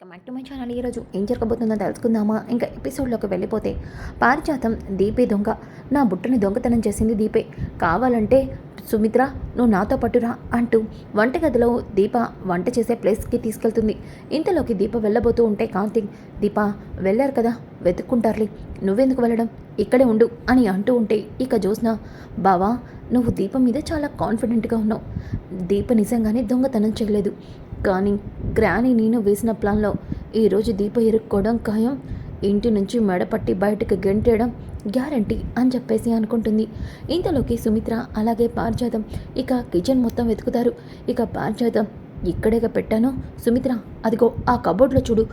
ఇక మట్టు my channel ఈరోజు ఏం జరగబోతుందో తెలుసుకుందామా? ఇంకా ఎపిసోడ్లోకి వెళ్ళిపోతే పారిజాతం దీపే దొంగ. నా బుట్టని దొంగతనం చేసింది దీపే. కావాలంటే సుమిత్ర నువ్వు నాతో పట్టురా అంటూ వంటగదిలో దీప వంట చేసే ప్లేస్కి తీసుకెళ్తుంది. ఇంతలోకి దీప వెళ్ళబోతూ ఉంటే కాంతి దీప వెళ్ళారు కదా? వెతుక్కుంటారులే. నువ్వెందుకు వెళ్ళడం? ఇక్కడే ఉండు అని అంటూ ఉంటే ఇక జ్యోత్స్న బావా నువ్వు దీప మీద చాలా కాన్ఫిడెంట్గా ఉన్నావు. దీప నిజంగానే దొంగతనం చేయలేదు. కానీ గ్రాని నేను వేసిన ప్లాన్లో ఈరోజు దీప ఇరుక్కోవడం ఖాయం. ఇంటి నుంచి మెడపట్టి బయటకు గెంటేయడం గ్యారంటీ అని చెప్పేసి అనుకుంటుంది. ఇంతలోకి సుమిత్ర అలాగే పారిజాతం ఇక కిచెన్ మొత్తం వెతుకుతారు. ఇక పారిజాతం ఇక్కడేగా పెట్టాను. సుమిత్ర అదిగో ఆ కబోర్డ్లో చూడు.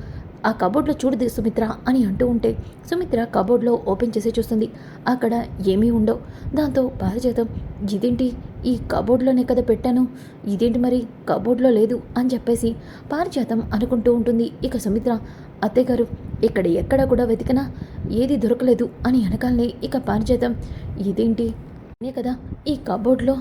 ఆ కబోర్డ్లో చూడదు సుమిత్ర అని అంటూ ఉంటే సుమిత్ర కబోర్డ్లో ఓపెన్ చేసి చూస్తుంది. అక్కడ ఏమీ ఉండవు. దాంతో పారిజాతం ఇదేంటి? ఈ కబోర్డ్లోనే కదా పెట్టాను. ఇదేంటి మరి? కబోర్డ్లో లేదు అని చెప్పేసి పారిజాతం అనుకుంటూ ఉంటుంది. ఇక సుమిత్ర అత్తయ్యగారు ఇక్కడ ఎక్కడ కూడా వెతికినా ఏది దొరకలేదు అని అనకాలనే ఇక పారిజాతం ఇదేంటి? అనే కదా ఈ కబోర్డ్లో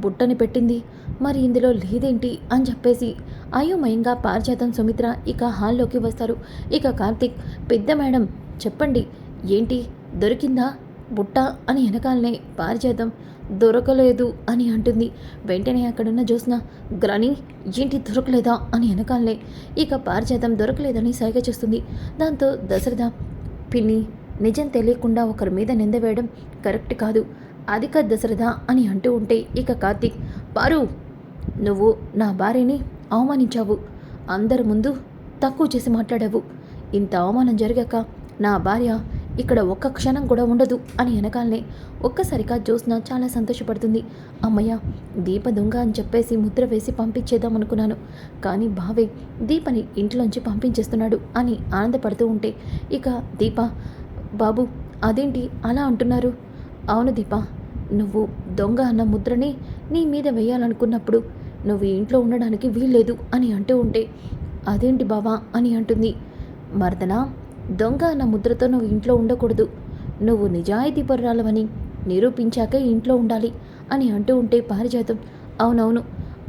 బుట్టని పెట్టింది. మరి ఇందులో లేదేంటి? అని చెప్పేసి అయోమయంగా పారిజాతం సుమిత్ర ఇక హాల్లోకి వస్తారు. ఇక కార్తిక్ పెద్ద మేడం చెప్పండి ఏంటి? దొరికిందా బుట్ట? అని వెనకాలనే పారిజాతం దొరకలేదు అని అంటుంది. వెంటనే అక్కడున్న జ్యోత్స్న గ్రాని ఏంటి దొరకలేదా? అని వెనకాలనే ఇక పారిజాతం దొరకలేదని సైగ చేస్తుంది. దాంతో దశరథ పిన్ని నిజం తెలియకుండా ఒకరి మీద నింద వేయడం కరెక్ట్ కాదు. అధిక దశరథ అని అంటూ ఉంటే ఇక కార్తీక్ పారు నువ్వు నా భార్యని అవమానించావు. అందరి ముందు తక్కువ చేసి మాట్లాడావు. ఇంత అవమానం జరిగాక నా భార్య ఇక్కడ ఒక్క క్షణం కూడా ఉండదు అని వెనకాలనే ఒక్కసారిగా జ్యోత్స్న చాలా సంతోషపడుతుంది. అమ్మయ్య దీప దొంగ అని చెప్పేసి ముద్ర వేసి పంపించేద్దాం అనుకున్నాను. కానీ బావే దీపని ఇంట్లోంచి పంపించేస్తున్నాడు అని ఆనందపడుతూ ఉంటే ఇక దీప బాబు అదేంటి అలా అంటున్నారు? అవును దీప నువ్వు దొంగ అన్న ముద్రని నీ మీద వేయాలనుకున్నప్పుడు నువ్వు ఇంట్లో ఉండడానికి వీల్లేదు అని అంటూ ఉంటే అదేంటి బావా అని అంటుంది. మర్దనా దొంగ అన్న ముద్రతో నువ్వు ఇంట్లో ఉండకూడదు. నువ్వు నిజాయితీ పరురాలవని నిరూపించాకే ఇంట్లో ఉండాలి అని అంటూ ఉంటే పారిజాతం. అవునవును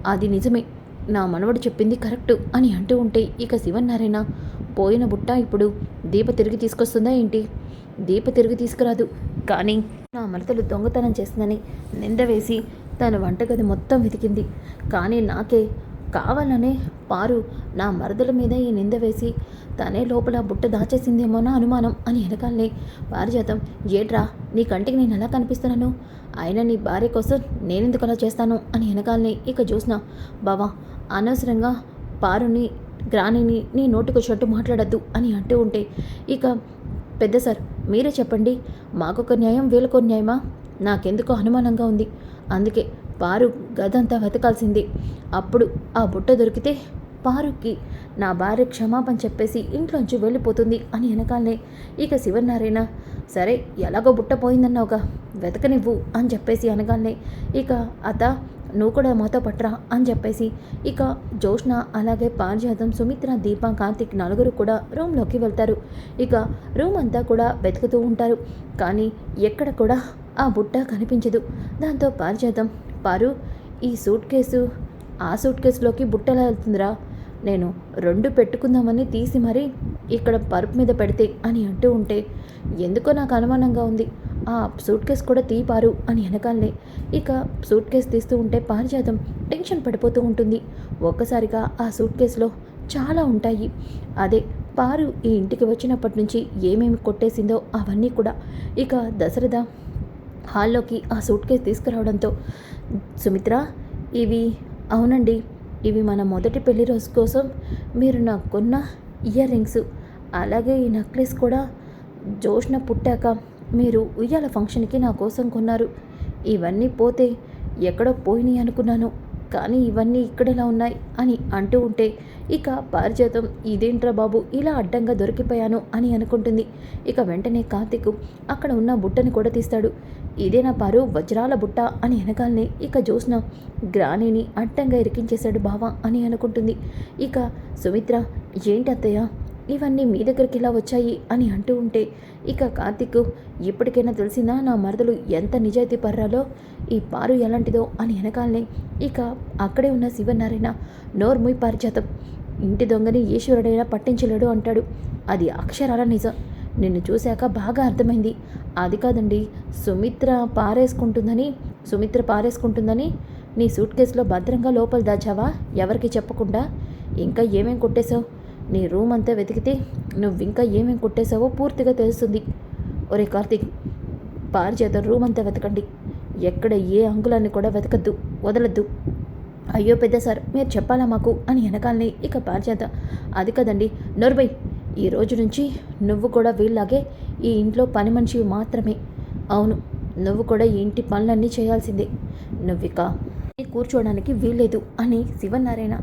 అది నిజమే. నా మనవడు చెప్పింది కరెక్టు అని అంటూ ఉంటే ఇక శివన్నారాయణ పోయిన బుట్ట ఇప్పుడు దీప తిరిగి తీసుకొస్తుందా ఏంటి? దీప తిరిగి తీసుకురాదు. కానీ నా మరతలు దొంగతనం చేసిందని నింద వేసి తన వంటగది మొత్తం వెతికింది. కానీ నాకే కావాలనే పారు నా మరదల మీద ఈ నింద వేసి తనే లోపల బుట్ట దాచేసిందేమో నా అనుమానం అని వెనకాలనే పారిజాతం. ఏట్రా నీ కంటికి నేను ఎలా కనిపిస్తున్నాను? అయినా నీ భార్య కోసం నేనెందుకు అలా చేస్తాను? అని వెనకాలనే ఇక చూసిన బావా అనవసరంగా పారుని గ్రానిని నీ నోటికొచ్చినట్టు మాట్లాడద్దు అని అంటూ ఉంటే ఇక పెద్ద సార్ మీరే చెప్పండి మాకొక న్యాయం వీళ్ళకో న్యాయమా? నాకెందుకో అనుమానంగా ఉంది. అందుకే పారు గదంతా వెతకాల్సింది. అప్పుడు ఆ బుట్ట దొరికితే పారుకి. నా భార్య క్షమాపణ చెప్పేసి ఇంట్లోంచి వెళ్ళిపోతుంది అని వెనకాలనే ఇక శివనారాయణ సరే ఎలాగో బుట్టపోయిందన్నావుగా వెతకనివ్వు అని చెప్పేసి అనగానే ఇక అత నువ్వు కూడా మాతో పట్రా అని చెప్పేసి ఇక జోష్ణ అలాగే పారిజాతం సుమిత్ర దీప కార్తిక్ నలుగురు కూడా రూమ్లోకి వెళ్తారు. ఇక రూమ్ అంతా కూడా వెతుకుతూ ఉంటారు. కానీ ఎక్కడ కూడా ఆ బుట్ట కనిపించదు. దాంతో పారిజాతం పారు ఈ సూట్ కేసు ఆ సూట్ కేసులోకి బుట్టలా వెళ్తుందిరా? నేను రెండు పెట్టుకుందామని తీసి మరీ ఇక్కడ పరుపు మీద పెడితే అని అంటూ ఉంటే ఎందుకో నాకు అనుమానంగా ఉంది. ఆ సూట్ కేస్ కూడా తీపారు అని వెనకాలనే ఇక సూట్ కేస్ తీస్తూ ఉంటే పారిజాతం టెన్షన్ పడిపోతూ ఉంటుంది. ఒక్కసారిగా ఆ సూట్ కేసులో చాలా ఉంటాయి. అదే పారు ఈ ఇంటికి వచ్చినప్పటి నుంచి ఏమేమి కొట్టేసిందో అవన్నీ కూడా ఇక దశరథ హాల్లోకి ఆ సూట్ కేసు తీసుకురావడంతో సుమిత్ర ఇవి అవునండి. ఇవి మన మొదటి పెళ్ళి రోజు కోసం మీరు నాకు కొన్న ఇయర్ రింగ్స్ అలాగే ఈ నెక్లెస్ కూడా. జోష్న పుట్టాక మీరు ఉయ్యాల ఫంక్షన్కి నా కోసం కొన్నారు. ఇవన్నీ పోతే ఎక్కడో పోయినాయి అనుకున్నాను కానీ ఇవన్నీ ఇక్కడెలా ఉన్నాయి అని అంటూ ఉంటే ఇక పారిజాతం ఇదేంట్రా బాబు ఇలా అడ్డంగా దొరికిపోయాను అని అనుకుంటుంది. ఇక వెంటనే కార్తిక్ అక్కడ ఉన్న బుట్టని కూడా తీస్తాడు. ఇదేనా పారు వజ్రాల బుట్ట అని వెనకాలనే ఇక జోస్న గ్రానీని అడ్డంగా ఇరికించేశాడు బావా అని అనుకుంటుంది. ఇక సుమిత్ర ఏంటి అత్తయ్య ఇవన్నీ మీ దగ్గరికి ఇలా వచ్చాయి అని అంటూ ఉంటే ఇక కార్తిక్ ఇప్పటికైనా తెలిసిందా నా మరదలు ఎంత నిజాయితీ పర్రాలో? ఈ పారు ఎలాంటిదో అని వెనకాలనే ఇక అక్కడే ఉన్న శివనారాయణ నోర్ముయ్ పారిజాతం. ఇంటి దొంగని ఈశ్వరుడైనా పట్టించలేడు అంటాడు. అది అక్షరాల నిజం? నిన్ను చూశాక బాగా అర్థమైంది. అది కాదండి సుమిత్ర పారేసుకుంటుందని సుమిత్ర పారేసుకుంటుందని నీ సూట్ కేసులో భద్రంగా లోపల దాచావా? ఎవరికి చెప్పకుండా? ఇంకా ఏమేం కొట్టేశావు? నీ రూమ్ అంతా వెతికితే నువ్వు ఇంకా ఏమేం కొట్టేశావో పూర్తిగా తెలుస్తుంది. ఒరే కార్తీక్ పారిచేత రూమ్ అంతా వెతకండి. ఎక్కడ ఏ అంగుళాన్ని కూడా వెతకద్దు వదలద్దు. అయ్యో పెద్ద సార్ మీరు చెప్పాలా మాకు? అని వెనకాలని ఇక పారిచేత అది కదండి నోర్బై ఈ రోజు నుంచి నువ్వు కూడా వీళ్ళలాగే ఈ ఇంట్లో పని మనిషివి మాత్రమే. అవును నువ్వు కూడా ఈ ఇంటి పనులన్నీ చేయాల్సిందే. నువ్విక కూర్చోవడానికి వీల్లేదు అని శివనారాయణ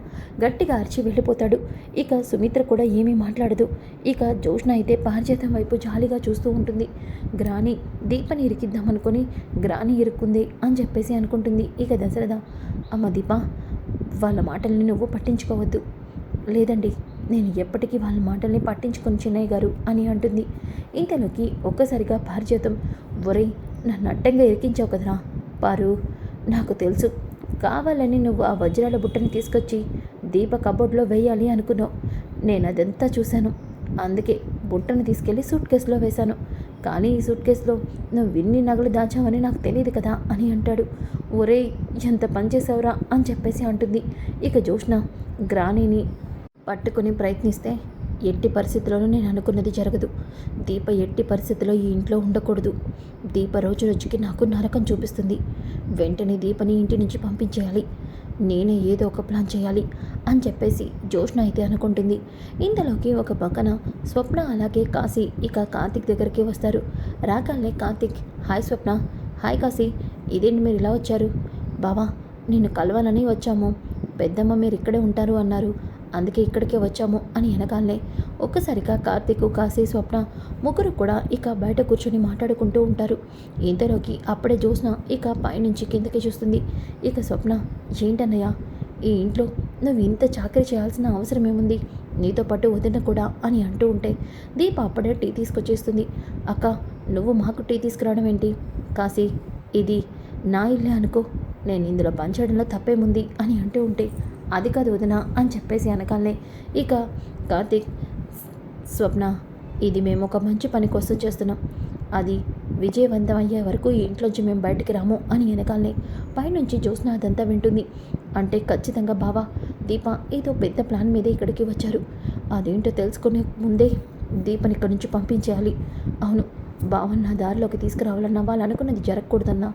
గట్టిగా అరిచి వెళ్ళిపోతాడు. ఇక సుమిత్ర కూడా ఏమీ మాట్లాడదు. ఇక జోష్ణ అయితే పారిజాతం వైపు జాలిగా చూస్తూ ఉంటుంది. గ్రాని దీపని ఇరికిద్దామనుకొని గ్రాని ఇరుక్కుంది అని చెప్పేసి అనుకుంటుంది. ఇక దశరథ అమ్మ దీప వాళ్ళ మాటల్ని నువ్వు పట్టించుకోవద్దు. లేదండి నేను ఎప్పటికీ వాళ్ళ మాటల్ని పట్టించుకొని చిన్నయ్య గారు అని అంటుంది. ఇంతలోకి ఒక్కసారిగా పారిజాతం ఒరే నన్ను అడ్డంగా ఇరికించావు కదరా పారు నాకు తెలుసు కావాలని నువ్వు ఆ వజ్రాల బుట్టని తీసుకొచ్చి దీప కబోర్డ్లో వేయాలి అనుకున్నావు. నేను అదంతా చూశాను. అందుకే బుట్టను తీసుకెళ్ళి సూట్ కేసులో వేశాను. కానీ ఈ సూట్ కేసులో నువ్వు ఇన్ని నగలు దాచావని నాకు తెలియదు కదా అని అంటాడు. ఒరే ఎంత పని చేసావురా అని చెప్పేసి అంటుంది. ఇక జోష్న గ్రానీని పట్టుకుని ప్రయత్నిస్తే ఎట్టి పరిస్థితుల్లోనూ నేను అనుకున్నది జరగదు. దీప ఎట్టి పరిస్థితిలో ఈ ఇంట్లో ఉండకూడదు. దీప రోజు రోజుకి నాకు నరకం చూపిస్తుంది. వెంటనే దీపని ఇంటి నుంచి పంపించేయాలి. నేనే ఏదో ఒక ప్లాన్ చేయాలి అని చెప్పేసి జోష్న అయితే అనుకుంటుంది. ఇంతలోకి ఒక పక్కన స్వప్న అలాగే కాశీ ఇక కార్తిక్ దగ్గరికి వస్తారు. రాగానే కార్తిక్ హాయ్ స్వప్న. హాయ్ కాశీ. ఇదేంటి మీరు ఇలా వచ్చారు? బావా నిన్ను కలవాలని వచ్చాము. పెద్దమ్మ మీరు ఇక్కడే ఉంటారు అన్నారు. అందుకే ఇక్కడికే వచ్చాము అని వెనకాలనే ఒక్కసారిగా కార్తీక్ కాశీ స్వప్న ముగ్గురు కూడా ఇక బయట కూర్చొని మాట్లాడుకుంటూ ఉంటారు. ఇంతలోకి అప్పుడే చూసిన ఇక పైనుంచి కిందకి చూస్తుంది. ఇక స్వప్న ఏంటన్నయ్య ఈ ఇంట్లో నువ్వు ఇంత చాకరీ చేయాల్సిన అవసరం ఏముంది? నీతో పాటు వదిన కూడా అని అంటూ ఉంటే దీప అప్పుడే టీ తీసుకొచ్చేస్తుంది. అక్క నువ్వు మాకు టీ తీసుకురావడం ఏంటి? కాశీ ఇది నా ఇల్లే అనుకో. నేను ఇందులో పనిచేయడంలో తప్పేముంది? అని అంటూ ఉంటే అది కాదు వదిన అని చెప్పేసి వెనకాలనే ఇక కార్తీక్ స్వప్న ఇది మేము ఒక మంచి పని కోసం చేస్తున్నాం. అది విజయవంతం అయ్యే వరకు ఈ ఇంట్లోంచి మేము బయటికి రాము అని వెనకాలనే పైనుంచి జ్యోత్స్న అదంతా వింటుంది. అంటే ఖచ్చితంగా బావా దీప ఏదో పెద్ద ప్లాన్ మీదే ఇక్కడికి వచ్చారు. అదేంటో తెలుసుకునే ముందే దీపని ఇక్కడి నుంచి పంపించేయాలి. అవును బావన్న నా దారిలోకి తీసుకురావాలన్నా వాళ్ళు అనుకున్నది జరగకూడదన్నా.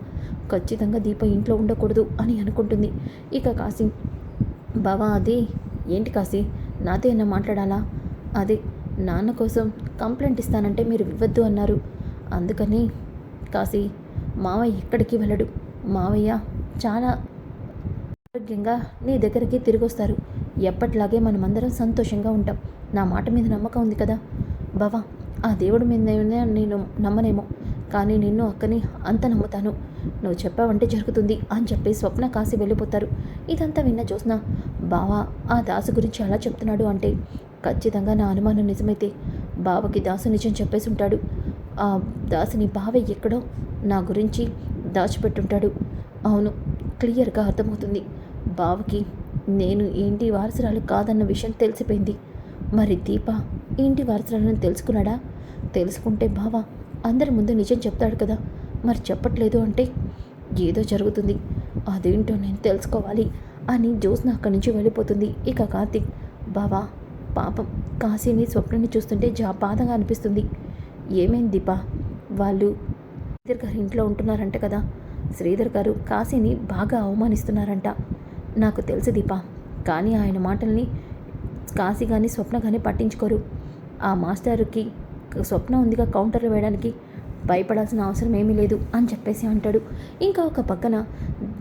ఖచ్చితంగా దీప ఇంట్లో ఉండకూడదు అని అనుకుంటుంది. ఇక కాసి బావా అది ఏంటి కాసి నాతో ఏమన్నా మాట్లాడాలా? అది నాన్న కోసం కంప్లైంట్ ఇస్తానంటే మీరు ఇవ్వద్దు అన్నారు. అందుకని కాసి మావయ్య ఎక్కడికి వెళ్ళడు. మావయ్య చాలా ఆరోగ్యంగా నీ దగ్గరికి తిరిగి వస్తారు ఎప్పటిలాగే మనమందరం సంతోషంగా ఉంటాం. నా మాట మీద నమ్మకం ఉంది కదా? బావా ఆ దేవుడి మీద నేను నమ్మనేమో. కానీ నిన్ను అక్కని అంత నమ్ముతాను. నువ్వు చెప్పావంటే జరుగుతుంది అని చెప్పి స్వప్న కాసి వెళ్ళిపోతారు. ఇదంతా విన్న చూసిన బావా ఆ దాసు గురించి అలా చెప్తున్నాడు అంటే ఖచ్చితంగా నా అనుమానం నిజమైతే బావకి దాసు నిజం చెప్పేసి ఉంటాడు. ఆ దాసుని బావ ఎక్కడో నా గురించి దాచిపెట్టుంటాడు. అవును క్లియర్గా అర్థమవుతుంది. బావకి నేను ఏంటి వారసురాలు కాదన్న విషయం తెలిసిపోయింది. మరి దీప ఇంటి వారసురాలను తెలుసుకున్నాడా? తెలుసుకుంటే బావ అందరి ముందు నిజం చెప్తాడు కదా. మరి చెప్పట్లేదు అంటే ఏదో జరుగుతుంది. అదేంటో నేను తెలుసుకోవాలి అని జ్యోత్స్న అక్కడి నుంచి వెళ్ళిపోతుంది. ఇక కార్తీక్ బావా పాపం కాశీని స్వప్నని చూస్తుంటే జా బాధగా అనిపిస్తుంది. ఏమైంది దీపా? వాళ్ళు శ్రీధర్ గారి ఇంట్లో ఉంటున్నారంట కదా. శ్రీధర్ గారు కాశీని బాగా అవమానిస్తున్నారంట. నాకు తెలుసు దీపా కానీ ఆయన మాటల్ని కాశీ కానీ స్వప్న కానీ పట్టించుకోరు. ఆ మాస్టర్కి స్వప్న ఉందిగా కౌంటర్లు వేయడానికి భయపడాల్సిన అవసరం ఏమీ లేదు అని చెప్పేసి అంటాడు. ఇంకా ఒక పక్కన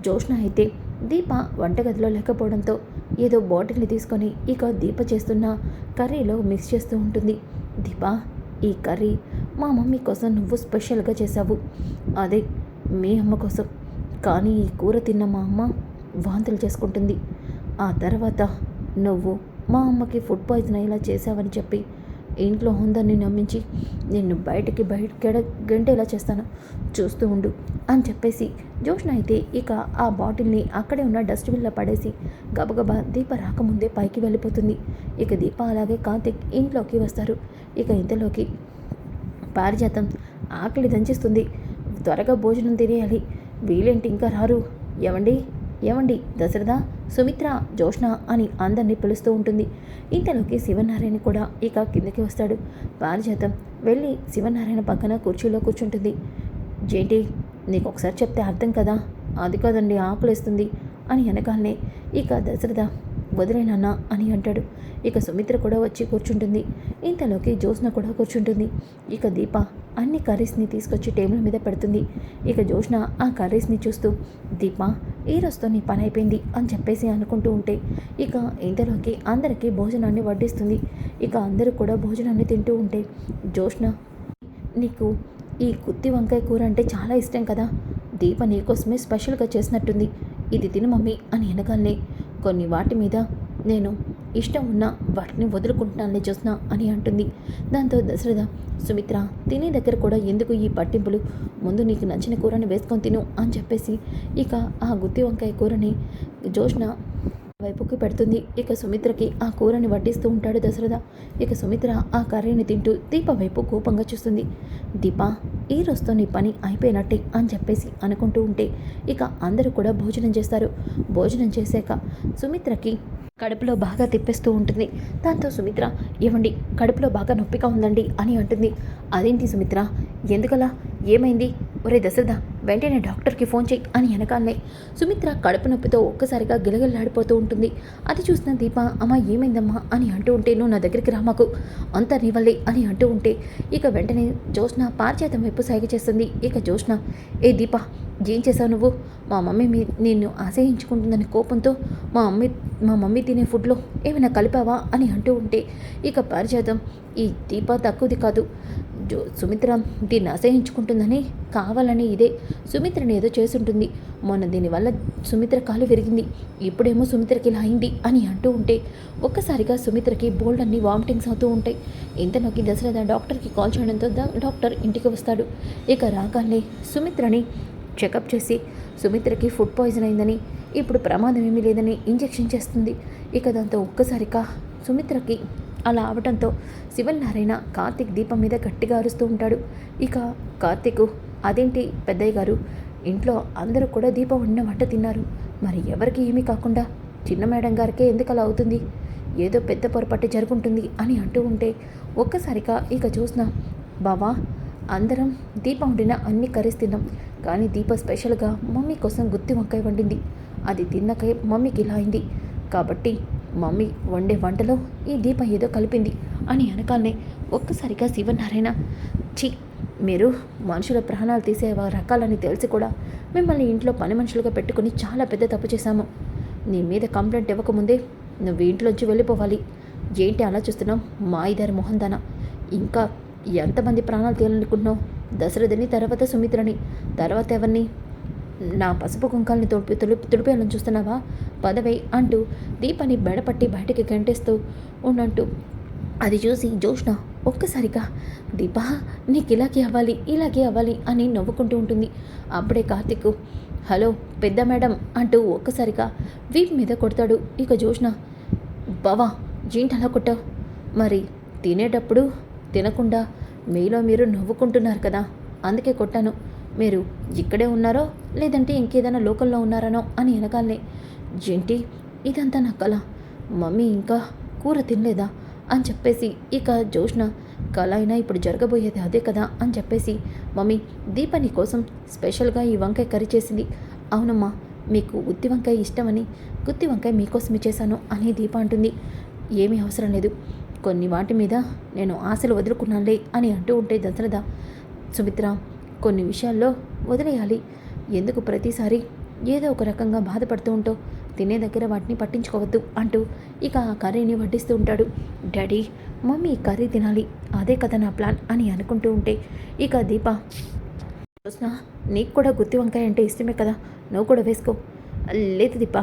జోష్ణ అయితే దీప వంటగదిలో లేకపోవడంతో ఏదో బాటిల్ని తీసుకొని ఇక దీప చేస్తున్న కర్రీలో మిక్స్ చేస్తూ ఉంటుంది. దీప ఈ కర్రీ మా మమ్మీ కోసం నువ్వు స్పెషల్గా చేసావు అదే మీ అమ్మ కోసం. కానీ ఈ కూర తిన్న మా అమ్మ వాంతులు చేసుకుంటుంది. ఆ తర్వాత నువ్వు మా అమ్మకి ఫుడ్ పాయిజన్ అయ్యేలా చేసావని చెప్పి ఇంట్లో ఉందని నమ్మించి నిన్ను బయటికి బయట గంటేలా చేస్తాను చూస్తూ ఉండు అని చెప్పేసి జోష్ణ అయితే ఇక ఆ బాటిల్ని అక్కడే ఉన్న డస్ట్బిన్లో పడేసి గబగబా దీప రాకముందే పైకి వెళ్ళిపోతుంది. ఇక దీప అలాగే కార్తిక్ ఇంట్లోకి వస్తారు. ఇక ఇంతలోకి పారిజాతం ఆకలి దంచిస్తుంది. త్వరగా భోజనం తినేయాలి. వీలేంటి ఇంకా రారు? ఏమండి? ఏమండి? దశరథ? సుమిత్ర జోష్ణ అని అందరినీ పిలుస్తూ ఉంటుంది. ఇంతలోకి శివనారాయణ కూడా ఇక కిందకి వస్తాడు. పారిజాతం వెళ్ళి శివనారాయణ పక్కన కుర్చీలో కూర్చుంటుంది. జేంటి నీకు ఒకసారి చెప్తే అర్థం కదా? అది కాదండి ఆకలిస్తుంది అని అనగానే ఇక దశరథ వదిలేనన్నా అని అంటాడు. ఇక సుమిత్ర కూడా వచ్చి కూర్చుంటుంది. ఇంతలోకి జ్యోత్స్న కూడా కూర్చుంటుంది. ఇక దీప అన్ని కర్రీస్ని తీసుకొచ్చి టేబుల్ మీద పెడుతుంది. ఇక జ్యోత్స్న ఆ కర్రీస్ని చూస్తూ దీప ఈ రోజుతో నీ పని అయిపోయింది అని చెప్పేసి అనుకుంటూ ఉంటే ఇక ఇంతలోకి అందరికీ భోజనాన్ని వడ్డిస్తుంది. ఇక అందరూ కూడా భోజనాన్ని తింటూ ఉంటే జ్యోత్స్న నీకు ఈ గుత్తి వంకాయ కూర అంటే చాలా ఇష్టం కదా? దీప నీకోసమే స్పెషల్గా చేసినట్టుంది. ఇది తిను మమ్మీ అని వెనగాలే కొన్ని వాటి మీద నేను ఇష్టం ఉన్న వాటిని వదులుకుంటున్నాను చూసిన అని అంటుంది. దాంతో దశరథ సుమిత్ర తినే దగ్గర కూడా ఎందుకు ఈ పట్టింపులు? ముందు నీకు నచ్చిన కూరని వేసుకొని తిను అని చెప్పేసి ఇక ఆ గుత్తి వంకాయ కూరని జోష్న వైపుకి పెడుతుంది. ఇక సుమిత్రకి ఆ కూరని వడ్డిస్తూ ఉంటాడు దశరథ. ఇక సుమిత్ర ఆ కర్రీని తింటూ దీప వైపు కోపంగా చూస్తుంది. దీప ఈ రోజుతో నీ పని అయిపోయినట్టే అని చెప్పేసి అనుకుంటూ ఉంటే ఇక అందరూ కూడా భోజనం చేస్తారు. భోజనం చేశాక సుమిత్రకి కడుపులో బాగా తిప్పేస్తూ ఉంటుంది. దాంతో సుమిత్ర ఏమండి కడుపులో బాగా నొప్పిగా ఉందండి అని అంటుంది. అదేంటి సుమిత్ర? ఎందుకలా? ఏమైంది? ఒరే దశరథ వెంటనే డాక్టర్కి ఫోన్ చేయి అని వెనకాలనే సుమిత్ర కడుపు నొప్పితో ఒక్కసారిగా గిలగిల్లాడిపోతూ ఉంటుంది. అది చూసిన దీప అమ్మ ఏమైందమ్మా? అని అంటూ ఉంటే నువ్వు నా దగ్గరికి రామాకు అంతా నీవల్లే అని అంటూ ఉంటే ఇక వెంటనే జోష్న పారిచేతం వైపు సైగ చేస్తుంది. ఇక జోష్న ఏ దీప ఏం చేశావు నువ్వు? మా మమ్మీ మీ నిన్ను ఆశయించుకుంటుందని కోపంతో మా మమ్మీ మా మమ్మీ తినే ఫుడ్లో ఏమైనా కలిపావా అని అంటూ ఉంటే ఇక పారిజాతం ఈ దీప తక్కువది కాదు. జో సుమిత్ర దీన్ని అసహించుకుంటుందని కావాలని ఇదే. సుమిత్రని ఏదో చేసుంటుంది మొన్న దీనివల్ల సుమిత్ర కాలు విరిగింది. ఇప్పుడేమో సుమిత్రకి ఇలా అయింది అని అంటూ ఉంటే ఒక్కసారిగా సుమిత్రకి బోల్డ్ అన్ని వామిటింగ్స్ అవుతూ ఉంటాయి. ఇంతలోకి దశరథ డాక్టర్కి కాల్ చేయడంతో డాక్టర్ ఇంటికి వస్తాడు. ఇక రాగానే సుమిత్రని చెకప్ చేసి సుమిత్రకి ఫుడ్ పాయిజన్ అయిందని ఇప్పుడు ప్రమాదం ఏమీ లేదని ఇంజెక్షన్ చేస్తుంది. ఇక దాంతో ఒక్కసారిగా సుమిత్రకి అలా అవడంతో శివనారాయణ కార్తీక్ దీపం మీద గట్టిగా అరుస్తూ ఉంటాడు. ఇక కార్తిక్ అదేంటి పెద్దయ్య గారు? ఇంట్లో అందరూ కూడా దీపం వండిన వంట తిన్నారు. మరి ఎవరికి ఏమీ కాకుండా చిన్న మేడం గారికే ఎందుకు అలా అవుతుంది? ఏదో పెద్ద పొరపాటు జరుగుంటుంది అని అంటూ ఉంటే ఒక్కసారిగా ఇక చూసిన బావా అందరం దీపం వండిన అన్ని కర్రీస్ తిన్నాం. కానీ దీప స్పెషల్గా మమ్మీ కోసం గుత్తి వంకాయ వండింది. అది తిన్నకై మమ్మీకి ఇలా అయింది. కాబట్టి మమ్మీ వండే వంటలో ఈ దీప ఏదో కలిపింది అని అనకాలనే ఒక్కసారిగా శివనారాయణ చి మీరు మనుషుల ప్రాణాలు తీసే రకాలని తెలిసి కూడా మిమ్మల్ని ఇంట్లో పని మనుషులుగా పెట్టుకుని చాలా పెద్ద తప్పు చేశాము. నీ మీద కంప్లైంట్ ఇవ్వకముందే నువ్వు ఇంట్లోంచి వెళ్ళిపోవాలి. ఏంటి అలా చూస్తున్నావు? మా ఇద్దరి మొహందాన? ఇంకా ఎంతమంది ప్రాణాలు తీయాలనుకుంటున్నావు దశరథని తర్వాత సుమిత్రని. తర్వాత ఎవరిని? నా పసుపు కుంకాలని తొడిపి తుడిపి తుడిపేయాలని చూస్తున్నావా? పదవై అంటూ దీపాన్ని బెడపట్టి బయటికి గంటేస్తూ ఉండంటూ అది చూసి జోష్ణ ఒక్కసారిగా దీపా నీకు ఇలాగే అవ్వాలి ఇలాగే అవ్వాలి అని నవ్వుకుంటూ ఉంటుంది. అప్పుడే కార్తిక్ హలో పెద్ద మేడం అంటూ ఒక్కసారిగా వీప్ మీద కొడతాడు ఇక జోష్ణ బావా జీంట్ అలా కొట్టావు? మరి తినేటప్పుడు తినకుండా మీలో మీరు నవ్వుకుంటున్నారు కదా అందుకే కొట్టాను. మీరు ఇక్కడే ఉన్నారో లేదంటే ఇంకేదైనా లోకల్లో ఉన్నారనో అని అనగాలే. జంటి ఇదంతా నా కళ మమ్మీ ఇంకా కూర తినలేదా? అని చెప్పేసి ఇక జోష్న కళ అయినా ఇప్పుడు జరగబోయేది అదే కదా అని చెప్పేసి మమ్మీ దీపని కోసం స్పెషల్గా ఈ వంకాయ కర్రీ చేసింది. అవునమ్మా మీకు గుత్తి వంకాయ ఇష్టమని గుత్తి వంకాయ మీకోసమే చేశాను అని దీప అంటుంది. ఏమీ అవసరం లేదు. కొన్ని వాటి మీద నేను ఆశలు వదులుకున్నానులే అని అంటూ ఉంటే దశరథ సుమిత్ర కొన్ని విషయాల్లో వదిలేయాలి. ఎందుకు ప్రతిసారి ఏదో ఒక రకంగా బాధపడుతూ ఉంటావు తినే దగ్గర వాటిని పట్టించుకోవద్దు అంటూ ఇక ఆ కర్రీని వడ్డిస్తూ ఉంటాడు. డాడీ మమ్మీ ఈ కర్రీ తినాలి అదే కదా నా ప్లాన్ అని అనుకుంటూ ఉంటే ఇక దీప చూసినా నీకు కూడా గుత్తి వంకాయ అంటే ఇష్టమే కదా నువ్వు కూడా వేసుకో. లేదు దీప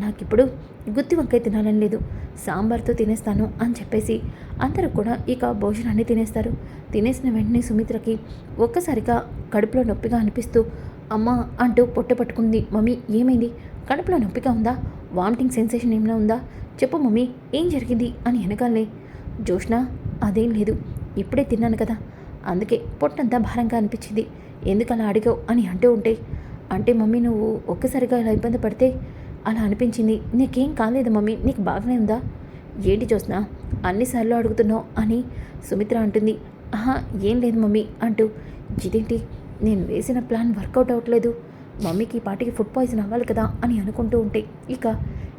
నాకిప్పుడు గుత్తి వంకాయ తినాలని లేదు. సాంబార్తో తినేస్తాను అని చెప్పేసి అందరూ కూడా ఇక భోజనాన్ని తినేస్తారు. తినేసిన వెంటనే సుమిత్రకి ఒక్కసారిగా కడుపులో నొప్పిగా అనిపిస్తూ అమ్మ అంటూ పొట్ట పట్టుకుంది. మమ్మీ ఏమైంది? కడుపులో నొప్పిగా ఉందా? వామిటింగ్ సెన్సేషన్ ఏమైనా ఉందా? చెప్పు మమ్మీ ఏం జరిగింది? అని వెనకాలే జోష్ణ అదేం లేదు. ఇప్పుడే తిన్నాను కదా. అందుకే పొట్టంతా భారంగా అనిపించింది. ఎందుకలా అడిగావు? అని అంటూ ఉంటే అంటే మమ్మీ నువ్వు ఒక్కసారిగా ఇలా ఇబ్బంది పడితే అలా అనిపించింది. నీకేం కాలేదు మమ్మీ నీకు బాగానే ఉందా? ఏంటి చూసినా అన్నిసార్లు అడుగుతున్నావు అని సుమిత్ర అంటుంది. ఆహా ఏం లేదు మమ్మీ అంటూ. ఇదేంటి నేను వేసిన ప్లాన్ వర్కౌట్ అవ్వట్లేదు. మమ్మీకి ఈ పాటికి ఫుడ్ పాయిజన్ అవ్వాలి కదా అని అనుకుంటూ ఉంటే ఇక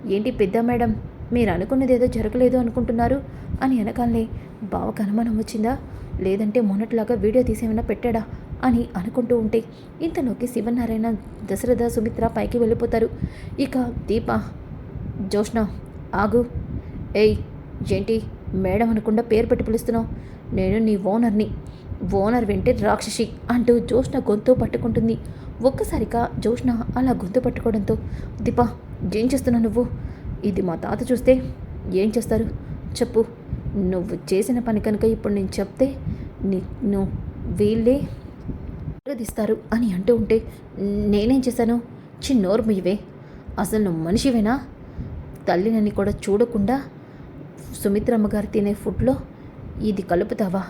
ఏంటి పెద్ద మేడం మీరు అనుకున్నది ఏదో జరగలేదు అనుకుంటున్నారు అని వెనకాలనే బావకు అనుమానం వచ్చిందా? లేదంటే మొన్నట్లాగా వీడియో తీసేమైనా పెట్టాడా? అని అనుకుంటూ ఉంటే ఇంతలోకి శివనారాయణ దశరథ సుమిత్ర పైకి వెళ్ళిపోతారు. ఇక దీప జోష్ణ ఆగు. ఏయ్ ఏంటి? మేడం అనకుండా పేరు పెట్టి పిలుస్తున్నావు. నేను నీ ఓనర్ని. ఓనర్ వెంటే రాక్షసి అంటూ జోష్ణ గొంతు పట్టుకుంటుంది. ఒక్కసారిగా జోష్ణ అలా గొంతు పట్టుకోవడంతో దీప ఏం చేస్తున్నావు నువ్వు? ఇది మా తాత చూస్తే ఏం చేస్తారు? చెప్పు. నువ్వు చేసిన పని కనుక ఇప్పుడు నేను చెప్తే నిన్ను వీళ్ళే తీస్తారు అని అంటూ ఉంటే నేనేం చేశాను? చిన్నోరు మీవే. అసలు నువ్వు మనిషివేనా? తల్లినని కూడా చూడకుండా సుమిత్రమ్మ గారు తినే ఫుడ్లో ఇది కలుపుతావా?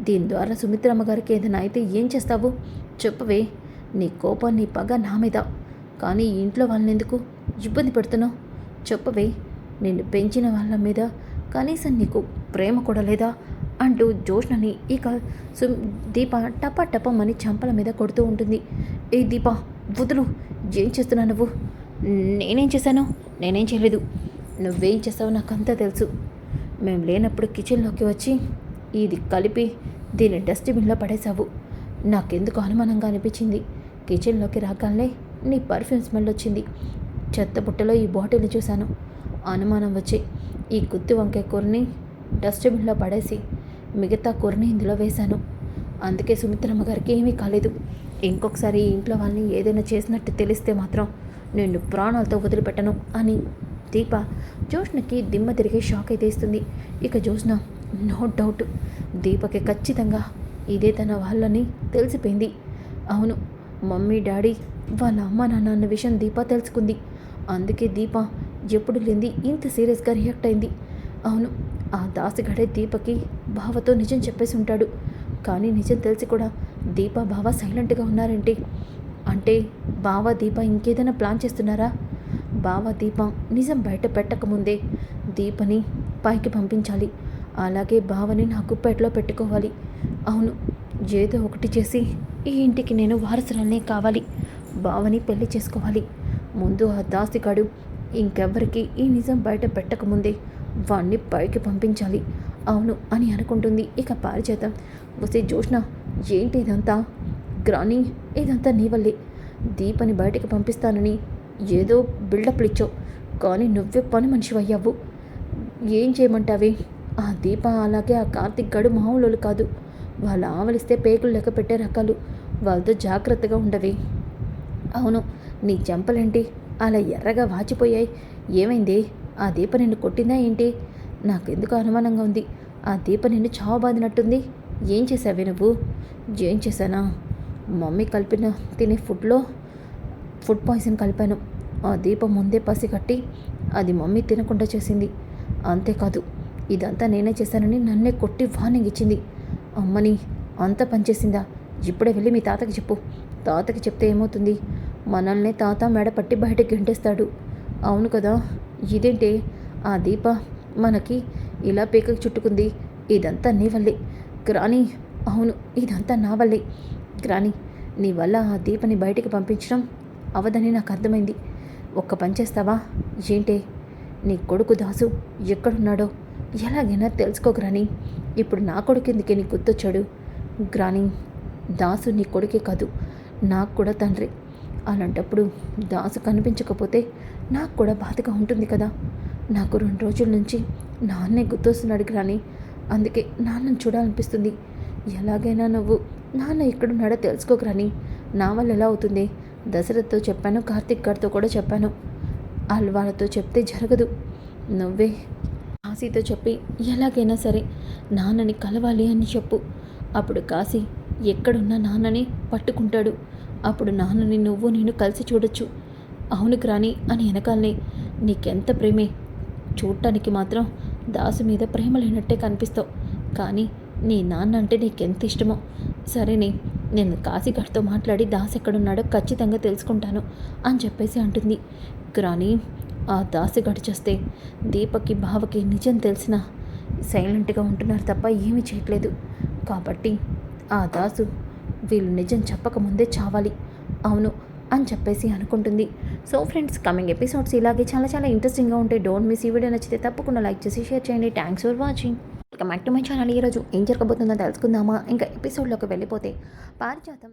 దీని ద్వారా సుమిత్రమ్మ గారికి ఏదైనా అయితే ఏం చేస్తావు? చెప్పవే. నీ కోపం నీ పగ నా మీద. కానీ ఇంట్లో వాళ్ళని ఎందుకు ఇబ్బంది పెడుతున్నావు? చెప్పవే. నిన్ను పెంచిన వాళ్ళ మీద కనీసం నీకు ప్రేమ కూడా లేదా? అంటూ జోష్నని ఇక దీప టప టపమని చంపల మీద కొడుతూ ఉంటుంది. ఏ దీప వదులు ఏం చేస్తున్నావు నువ్వు? నేనేం చేశాను నేనేం చేయలేదు. నువ్వేం నాకు నాకంతా తెలుసు. మేము లేనప్పుడు కిచెన్లోకి వచ్చి ఇది కలిపి దీన్ని డస్ట్బిన్లో పడేశావు. నాకెందుకు అనుమానంగా అనిపించింది? కిచెన్లోకి రాగానే నీ పర్ఫ్యూమ్ స్మెల్ వచ్చింది. చెత్త బుట్టలో ఈ బాటిల్ని చూశాను. అనుమానం వచ్చి ఈ గుత్తి వంకాయ కూరని డస్ట్బిన్లో పడేసి మిగతా కూరని ఇందులో వేశాను. అందుకే సుమిత్రమ్మ గారికి ఏమీ కాలేదు. ఇంకొకసారి ఇంట్లో వాళ్ళని ఏదైనా చేసినట్టు తెలిస్తే మాత్రం నిన్ను ప్రాణాలతో వదిలిపెట్టను అని దీప జోష్నకి దిమ్మ తిరిగే షాక్ అయితే ఇస్తుంది. ఇక జోష్న నో డౌట్. దీపకి ఖచ్చితంగా ఇదే తన వాళ్ళని తెలిసిపోయింది. అవును మమ్మీ డాడీ వాళ్ళ అమ్మ నాన్న అన్న విషయం దీప తెలుసుకుంది. అందుకే దీప ఎప్పుడు లేని ఇంత సీరియస్గా రియాక్ట్ అయింది. అవును ఆ దాసిగడే దీపకి బావతో నిజం చెప్పేసి ఉంటాడు. కానీ నిజం తెలిసి కూడా దీప బావ సైలెంట్గా ఉన్నారేంటి? అంటే బావ దీప ఇంకేదైనా ప్లాన్ చేస్తున్నారా? బావ దీప నిజం బయట పెట్టకముందే దీపని పైకి పంపించాలి. అలాగే బావని నా గుప్పెట్లో పెట్టుకోవాలి. అవును ఏదో ఒకటి చేసి ఈ ఇంటికి నేను వారసురాలనే కావాలి. బావని పెళ్ళి చేసుకోవాలి. ముందు ఆ దాసిగాడు ఇంకెవ్వరికి ఈ నిజం బయట పెట్టకముందే వాణ్ణి పైకి పంపించాలి. అవును అని అనుకుంటుంది. ఇక పారిచేతం వస్తే జోష్ణ ఏంటి ఇదంతా? గ్రాని ఇదంతా నీ వల్లే. దీపని బయటికి పంపిస్తానని ఏదో బిల్డప్లు ఇచ్చావు. కానీ నువ్వే పని మనిషి అయ్యావు. ఏం చేయమంటావే? ఆ దీప అలాగే ఆ కార్తిక్ గడు మామూలు కాదు. వాళ్ళు ఆవలిస్తే పేకులు లెక్క పెట్టే రకాలు. వాళ్ళతో జాగ్రత్తగా ఉండవే. అవును నీ చెంపలేంటి? అలా ఎర్రగా వాచిపోయాయి. ఏమైంది? ఆ దీప నిన్ను కొట్టిందా ఏంటి? నాకెందుకు అనుమానంగా ఉంది. ఆ దీప నిన్ను చావబాదినట్టుంది. ఏం చేసావే నువ్వు? ఏం చేశానా? మమ్మీ కలిపిన తినే ఫుడ్లో ఫుడ్ పాయిజన్ కలిపాను. ఆ దీపం ముందే పసి కట్టి అది మమ్మీ తినకుండా చేసింది. అంతేకాదు ఇదంతా నేనే చేశానని నన్నే కొట్టి వార్నింగ్ ఇచ్చింది. అమ్మని అంత పనిచేసిందా ఇప్పుడే వెళ్ళి మీ తాతకి చెప్పు. తాతకి చెప్తే ఏమవుతుంది? మనల్ని తాత మెడ పట్టి బయటకు గెంటేస్తాడు. అవును కదా? ఇదేంటి? ఆ దీప మనకి ఇలా పీకకు చుట్టుకుంది. ఇదంతా నీ వల్లే. గ్రాని అవును ఇదంతా నా వల్లే. గ్రాని నీ వల్ల ఆ దీపని బయటికి పంపించడం అవదని నాకు అర్థమైంది. ఒక్క పని చేస్తావా? ఏంటే? నీ కొడుకు దాసు ఎక్కడున్నాడో ఎలాగైనా తెలుసుకో గ్రాని. ఇప్పుడు నా కొడుకు ఎందుకే నీ గుర్తొచ్చాడు? గ్రాని దాసు నీ కొడుకే కాదు నాకు కూడా తండ్రి. అలాంటప్పుడు దాసు కనిపించకపోతే నాకు కూడా బాధగా ఉంటుంది కదా. నాకు రెండు రోజుల నుంచి నాన్నే గుర్తొస్తున్నాడు కానీ అందుకే నాన్నను చూడాలనిపిస్తుంది. ఎలాగైనా నువ్వు నాన్న ఎక్కడున్నాడో తెలుసుకోకరాని నా వల్ల ఎలా అవుతుంది? దశరథ్తో చెప్పాను కార్తిక్ గారితో కూడా చెప్పాను. వాళ్ళు వాళ్ళతో చెప్తే జరగదు. నువ్వే కాశీతో చెప్పి ఎలాగైనా సరే నాన్నని కలవాలి అని చెప్పు. అప్పుడు కాశీ ఎక్కడున్నా నాన్నని పట్టుకుంటాడు. అప్పుడు నాన్నని నువ్వు నేను కలిసి చూడొచ్చు. అవును గ్రాని అని వెనకాలనే. నీకెంత ప్రేమే? చూడటానికి మాత్రం దాసు మీద ప్రేమ లేనట్టే కనిపిస్తావు. కానీ నీ నాన్న అంటే నీకెంత ఇష్టమో. సరేనే నేను కాశీగారితో మాట్లాడి దాస్ ఎక్కడున్నాడో ఖచ్చితంగా తెలుసుకుంటాను అని చెప్పేసి అంటుంది. గ్రాని ఆ దాసి గడిచేస్తే దీపకి బావకి నిజం తెలిసిన సైలెంట్గా ఉంటున్నారు తప్ప ఏమీ చేయట్లేదు. కాబట్టి ఆ దాసు వీళ్ళు నిజం చెప్పకముందే చావాలి. అవును అని చెప్పేసి అనుకుంటుంది. సో ఫ్రెండ్స్ కమింగ్ ఎపిసోడ్స్ ఇలాగే చాలా చాలా ఇంట్రెస్టింగ్గా ఉంటాయి. డోంట్ మిస్ ఈ వీడియో నచ్చితే తప్పకుండా లైక్ చేసి షేర్ చేయండి. థ్యాంక్స్ ఫర్ వాచింగ్ ఇక మట్టి మై ఛానల్ ఈరోజు ఏం జరగబోతుందో తెలుసుకుందామా? ఇంకా ఎపిసోడ్లోకి వెళ్ళిపోతే పారిజాతం